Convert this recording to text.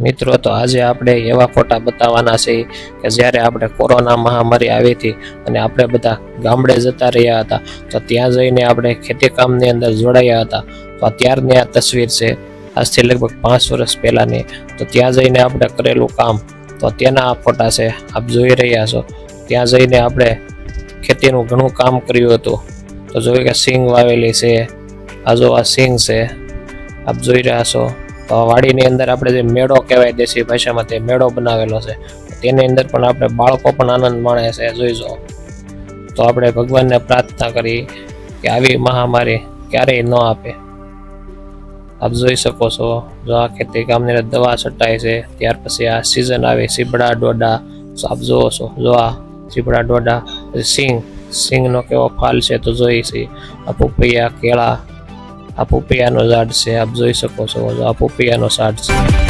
મિત્રો, તો આજે આપણે એવા ફોટા બતાવવાના છે કે જ્યારે આપણે કોરોના મહામારી આવી હતી અને આપણે બધા ગામડે જતા રહ્યા હતા, તો ત્યાં જઈને આપણે ખેતી કામની અંદર જોડાયા હતા. તો ત્યારની આ તસવીર છે, આજથી લગભગ પાંચ વર્ષ પહેલાંની. તો ત્યાં જઈને આપણે કરેલું કામ, તો ત્યાંના આ ફોટા છે, આપ જોઈ રહ્યા છો. ત્યાં જઈને આપણે ખેતીનું ઘણું કામ કર્યું હતું. તો જોયું કે સિંગ વાવેલી છે આ સિંગ છે, આપ જોઈ રહ્યા છો. વાડીની અંદર આપણે જે મેળો કહેવાય દેશી ભાષામાં તે મેળો બનાવેલો છે. તેની અંદર પણ આપણે બાળકો પણ આનંદ માણે છે જોઈજો તો આપણે ભગવાનને પ્રાર્થના કરી કે આવી મહામારી ક્યારેય ન આપે. આપ જોઈ શકો છો, જો આ ખેતી કામની દવા છટાય છે, ત્યાર પછી આ સિઝન આવે સીબડા ડોડા. તો આપ જોવો છો, જો આ સીબડા ડોડા સિંગ સિંગનો કેવો ફાલ છે તો જોઈ છે. આ પપૈયા, કેળા આ પપૈયાનો ઝાડ છે આપ જોઈ શકો છો આ પપૈયાનો ઝાડ છે.